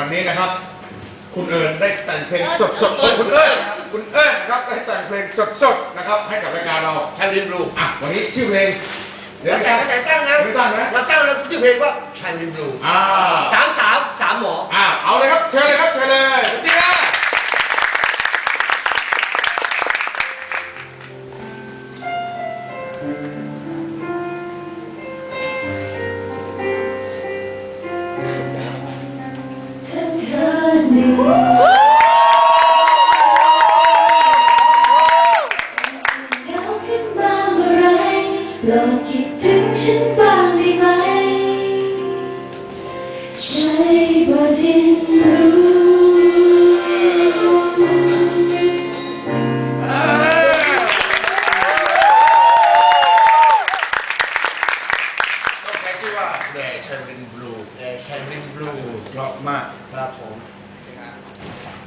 วันนี้นะครับ คุณเอิญได้แต่งเพลงสดๆเอ้ยคุณเอิญคุณเอิญนะครับได้แต่งเพลงสดๆนะครับให้กับรายการเราชาลินบลูอะวันนี้ชื่อเพลงเดี๋ยวแล้วแต่แต่ก็แต่ตั้งนะไม่ตั้งนะเราตั้งแล้วชื่อเพลงว่าชาลินบลูอ่าสามสาวสามหมออ่าเอาเลยครับเชิญเลยครับเชิญเลยจริงนะถ้า เหนื่อยเราขึ้นมาเมื่อไรโปรดคิดถึงฉันบ้างได้ไหม ใช่บดินรู้ต้องใช้ชื่อว่าแดชาลินบลูแดชาลินบลูเพราะมากครับผม